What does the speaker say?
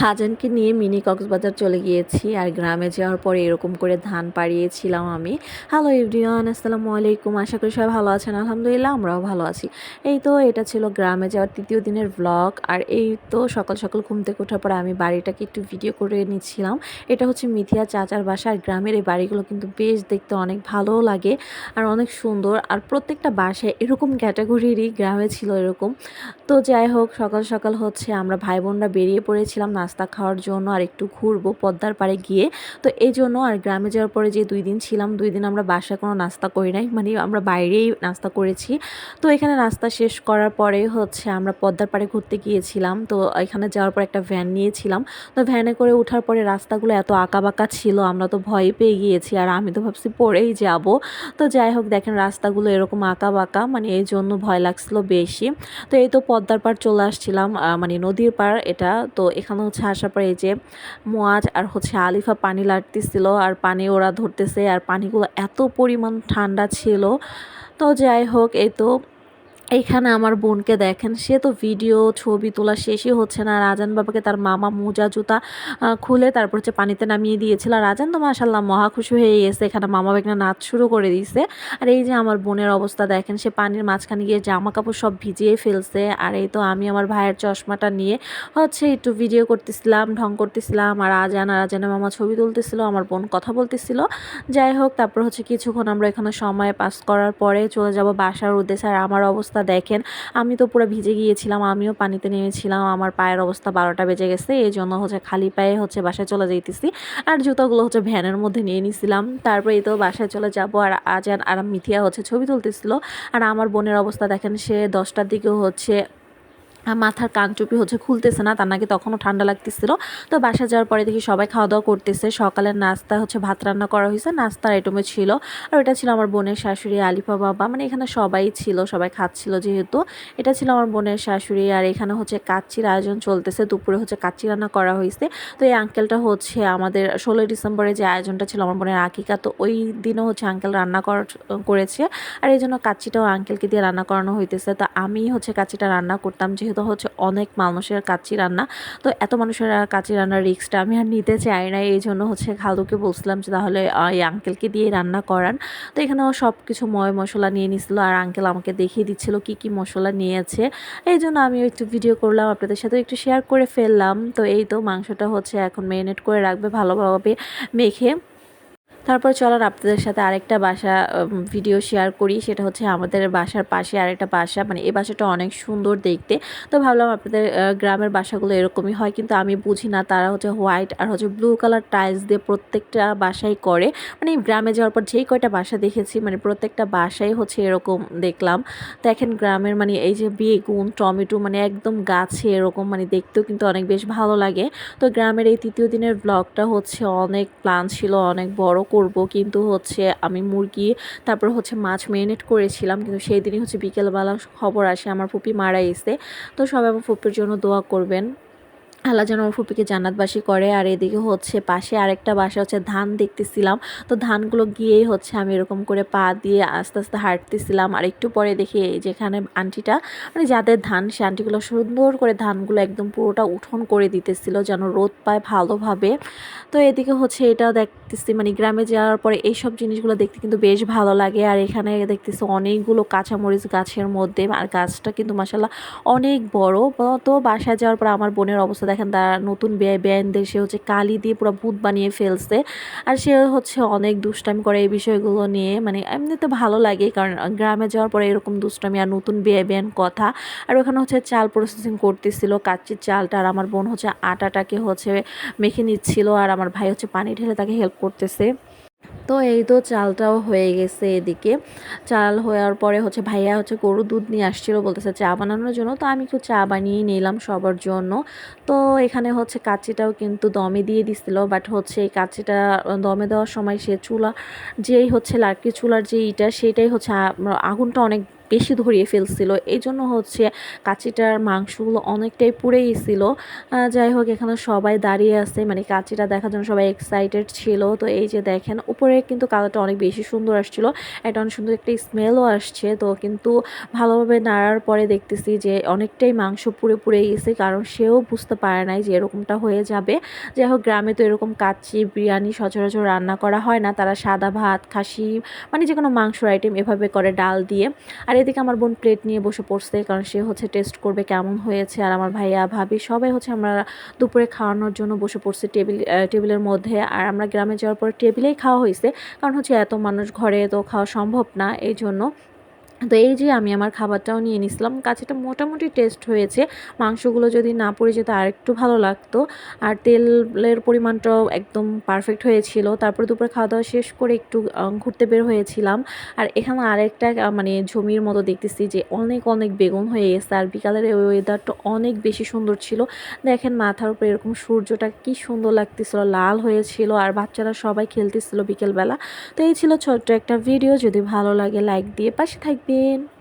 হাজানকে নিয়ে মিনি কক্সবাজার চলে গিয়েছি আর গ্রামে যাওয়ার পরে এরকম করে ধান পাড়িয়েছিলাম আমি। হ্যালো এভরিওয়ান আসসালামু আলাইকুম। আশা করি সবাই ভালো আছেন। আলহামদুলিল্লাহ, আমরাও ভালো আছি। এই তো এটা ছিল গ্রামে যাওয়ার তৃতীয় দিনের ব্লগ আর এই তো সকাল সকাল ঘুম থেকে ওঠার পরে আমি বাড়িটাকে একটু ভিডিও করে নিচ্ছিলাম। এটা হচ্ছে মিথিয়া চাচার বাসা। আর গ্রামের এই বাড়িগুলো কিন্তু বেশ দেখতে অনেক ভালোও লাগে আর অনেক সুন্দর। আর প্রত্যেকটা বাসায় এরকম ক্যাটাগরিরই গ্রামে ছিল এরকম। তো যাই হোক, সকাল সকাল হচ্ছে আমরা ভাই বোনরা বেরিয়ে পড়েছিলাম। নাস্তা খাওয়ার জন্য আর একটু ঘুরবো পদ্মার পাড়ে গিয়ে। তো এই জন্য আর গ্রামে যাওয়ার পরে যে দুই দিন ছিলাম, দুই দিন আমরা বাসায় কোনো নাস্তা করি নাই মানে আমরা বাইরেই নাস্তা করেছি। তো এখানে নাস্তা শেষ করার পরে হচ্ছে আমরা পদ্মার পাড়ে ঘুরতে গিয়েছিলাম। তো এখানে যাওয়ার পর একটা ভ্যান নিয়েছিলাম। তো ভ্যানে করে ওঠার পরে রাস্তাগুলো এত আঁকাবাঁকা ছিল, আমরা তো ভয় পেয়ে গিয়েছি আর আমি তো ভাবছি পরেই যাব। তো যাই হোক, দেখেন রাস্তাগুলো এরকম আঁকাবাঁকা মানে এই জন্য ভয় লাগছিল বেশি। তো এই তো পদ্মার পাড় চলে আসছিলাম মানে নদীর পাড় এটা। তো এখানে হচ্ছে আসার পরে এই যে মোয়াজ আর হচ্ছে আলিফা পানি লাটতেছিল আর পানি ওরা ধরতেছে আর পানিগুলো এত পরিমাণ ঠান্ডা ছিল। তো যাই হোক, এই তো এইখানে আমার বোনকে দেখেন, সে তো ভিডিও ছবি তোলা শেষই হচ্ছে না। রাজান বাবাকে তার মামা মোজা, জুতা খুলে তারপর হচ্ছে পানিতে নামিয়ে দিয়েছিল। আর আজান তো মাসাল্লাহ মহা খুশি হয়ে গেছে, এখানে মামা বেগনা নাচ শুরু করে দিয়েছে। আর এই যে আমার বোনের অবস্থা দেখেন, সে পানির মাঝখানে গিয়ে জামা কাপড় সব ভিজিয়ে ফেলছে। আর এই তো আমি আমার ভাইয়ের চশমাটা নিয়ে হচ্ছে একটু ভিডিও করতেছিলাম, ঢং করতেছিলাম। আর আজান আর আজানের মামা ছবি তুলতেছিল, আমার বোন কথা বলতেছিল। যাই হোক, তারপর হচ্ছে কিছুক্ষণ আমরা এখানে সময় পাস করার পরে চলে যাব বাসার উদ্দেশ্যে। আর আমার অবস্থা দেখেন, আমি তো পুরো ভিজে গিয়েছিলাম, আমিও পানিতে নেমেছিলাম, আমার পায়ের অবস্থা বারোটা বেজে গেছে এই জন্য হচ্ছে খালি পায়ে হচ্ছে বাসায় চলে যাইতেছি। আর জুতোগুলো হচ্ছে ভ্যানের মধ্যে নিয়ে নিছিলাম, তারপরে এই তো বাসায় চলে যাব, আর আজান আর মিথিয়া হচ্ছে ছবি তুলতেছিল, আর আমার বোনের অবস্থা দেখেন, সে দশটার দিকে হচ্ছে মাথার কানচুপি হচ্ছে খুলতেছে না, তার নাকি তখনও ঠান্ডা লাগতেছিল। তো বাসা যাওয়ার পরে দেখি সবাই খাওয়া দাওয়া করতেছে। সকালের নাস্তা হচ্ছে ভাত রান্না করা হয়েছে, নাস্তার আইটেমে ছিল। আর এটা ছিল আমার বোনের শাশুড়ি, আলিফা বাবা। মানে এখানে সবাই ছিল, সবাই খাচ্ছিল যেহেতু। এটা ছিল আমার বোনের শাশুড়ি। আর এখানে হচ্ছে কাচ্চির আয়োজন চলতেছে। দুপুরে হচ্ছে কাচ্চি রান্না করা হয়েছে। তো এই আঙ্কেলটা হচ্ছে আমাদের ষোলোই ডিসেম্বরে যে আয়োজনটা ছিল আমার বোনের আকিকা, তো ওই দিনও হচ্ছে আঙ্কেল রান্না কর, করেছে। আর এই জন্য কাচ্চিটাও আঙ্কেলকে দিয়ে রান্না করানো হইতেছে। তো আমি হচ্ছে কাচ্চিটা রান্না করতাম যেহেতু হচ্ছে অনেক মানুষের কাচ্চি রান্না। তো এত মানুষের কাচ্চি রান্নার রিস্কটা আমি আর নিতে চাই না এই জন্য হচ্ছে খালুকে বলছিলাম যে তাহলে এই আঙ্কেলকে দিয়ে রান্না করান। তো এখানেও সব কিছু ময় মশলা নিয়ে নিছিল আর আঙ্কেল আমাকে দেখিয়ে দিচ্ছিল কি কি মশলা নিয়েছে। এই জন্য আমি একটু ভিডিও করলাম, আপনাদের সাথে একটু শেয়ার করে ফেললাম। তো এই তো মাংসটা হচ্ছে এখন মেরিনেট করে রাখবে, ভালোভাবে মেখে। তারপর চলার আপনাদের সাথে আরেকটা বাসা ভিডিও শেয়ার করি। সেটা হচ্ছে আমাদের বাসার পাশে আরেকটা বাসা। মানে এই বাসাটা অনেক সুন্দর দেখতে। তো ভাবলাম আপনাদের গ্রামের বাসাগুলো এরকমই হয়। কিন্তু আমি বুঝি না তারা হচ্ছে হোয়াইট আর হচ্ছে ব্লু কালার টাইলস দিয়ে প্রত্যেকটা বাসাই করে। মানে গ্রামে যাওয়ার পর যেই কয়টা বাসা দেখেছি মানে প্রত্যেকটা বাসাই হচ্ছে এরকম দেখলাম। দেখেন গ্রামের মানে এই যে বেগুন, টমেটো মানে একদম গাছে এরকম মানে দেখতেও কিন্তু অনেক বেশ ভালো লাগে। তো গ্রামের এই তৃতীয় দিনের ব্লগটা হচ্ছে অনেক প্ল্যান ছিল, অনেক বড় করব কিন্তু হচ্ছে আমি মুরগি, তারপর হচ্ছে মাছ মেরিনেট করেছিলাম কিন্তু সেই দিনই হচ্ছে বিকেলবেলা খবর আসে, আমার ফুপি মারা গেছে। তো সবাই আমার ফুপির জন্য দোয়া করবেন। আল্লাহ যেন ফুপিকে জান্নাতবাসী করে। আর এদিকে হচ্ছে পাশে আরেকটা বাসা হচ্ছে ধান দেখতেছিলাম। তো ধানগুলো গিয়েই হচ্ছে আমি এরকম করে পা দিয়ে আস্তে আস্তে হাঁটতেছিলাম। আর একটু পরে দেখি যেখানে আন্টিটা মানে যাদের ধান, সে আন্টিগুলো সুন্দর করে ধানগুলো একদম পুরোটা উঠোন করে দিতেছিল যেন রোদ পায় ভালোভাবে। তো এদিকে হচ্ছে এটা দেখতেছি মানে গ্রামে যাওয়ার পরে এইসব জিনিসগুলো দেখতে কিন্তু বেশ ভালো লাগে। আর এখানে দেখতেছি অনেকগুলো কাঁচামরিচ গাছের মধ্যে, আর গাছটা কিন্তু মাসাল্লাহ অনেক বড়। তো বাসায় যাওয়ার পর আমার বোনের অবস্থা দেখেন তারা নতুন ব্যয় বেআইনদের সে হচ্ছে কালি দিয়ে পুরো ভূত বানিয়ে ফেলছে। আর সে হচ্ছে অনেক দুষ্টাম করে এই বিষয়গুলো নিয়ে। মানে এমনিতে ভালো লাগে, কারণ গ্রামে যাওয়ার পরে এরকম দুষ্টামি আর নতুন ব্যয় বেআইন কথা। আর ওখানে হচ্ছে চাল প্রসেসিং করতেছিল, কাচ্চির চালটা। আর আমার বোন হচ্ছে আটাটাকে হচ্ছে মেখে নিচ্ছিল, আর আমার ভাই হচ্ছে পানি ঢেলে তাকে হেল্প করতেছে। তো এই তো চালটাও হয়ে গেছে এদিকে। চাল হওয়ার পরে হচ্ছে ভাইয়া হচ্ছে গরু দুধ নিয়ে আসছিল, বলতেছে চা বানানোর জন্য। তো আমি একটু চা বানিয়ে নিলাম সবার জন্য। তো এখানে হচ্ছে কাচিটাও কিন্তু দমে দিয়ে দিছিল বাট হচ্ছে এই কাচিটা দমে দেওয়ার সময় সে চুলা, যেই হচ্ছে লাকড়ি চুলার যে ইটা, সেটাই হচ্ছে আগুনটা অনেক বেশি ধরিয়ে ফেলছিল। এই জন্য হচ্ছে কাচিটার মাংসগুলো অনেকটাই পুড়ে গেছিল যাই হোক, এখানে সবাই দাঁড়িয়ে আছে। মানে কাচিটা দেখার জন্য সবাই এক্সাইটেড ছিল। তো এই যে দেখেন, উপরে কিন্তু কালারটা অনেক বেশি সুন্দর আসছিল। এটা অনেক সুন্দর একটা স্মেলও আসছে। তো কিন্তু ভালোভাবে নাড়ার পরে দেখতেছি যে অনেকটাই মাংস পুড়ে পুড়ে গেছে। কারণ সেও বুঝতে পারে নাই যে এরকমটা হয়ে যাবে। যাই হোক, গ্রামে তো এরকম কাচ্চি, বিরিয়ানি সচরাচর রান্না করা হয় না। তারা সাদা ভাত, খাসি মানে যে কোনো মাংসর আইটেম এভাবে করে ডাল দিয়ে। আর এদিকে আমার বোন প্লেট নিয়ে বসে পড়ছে, কারণ সে হচ্ছে টেস্ট করবে কেমন হয়েছে। আর আমার ভাইয়া, ভাবি সবাই হচ্ছে আমরা দুপুরে খাওয়ানোর জন্য বসে পড়ছে টেবিল টেবিলের মধ্যে। আর আমরা গ্রামে যাওয়ার পর টেবিলেই খাওয়া হয়েছে, কারণ হচ্ছে এত মানুষ ঘরে তো খাওয়া সম্ভব না এই জন্য তো এই যে আমি আমার খাবারটাও নিয়ে নিছিলাম কাছেটা মোটামুটি টেস্ট হয়েছে। মাংসগুলো যদি না পড়ে যেত আর একটু ভালো লাগতো। আর তেলের পরিমাণটাও একদম পারফেক্ট হয়েছিল। তারপরে দুপুরে খাওয়া দাওয়া শেষ করে একটু ঘুরতে বের হয়েছিলাম। আর এখানে আরেকটা মানে জমির মতো দেখতেছি যে অনেক অনেক বেগুন হয়ে গেছে। আর বিকালের ওই ওয়েদারটা অনেক বেশি সুন্দর ছিল। দেখেন মাথার উপরে এরকম সূর্যটা কি সুন্দর লাগতেছিল, লাল হয়েছিল। আর বাচ্চারা সবাই খেলতেছিল বিকেলবেলা। তো এই ছিল ছোট্ট একটা ভিডিও যদি ভালো লাগে লাইক দিয়ে পাশে Arifin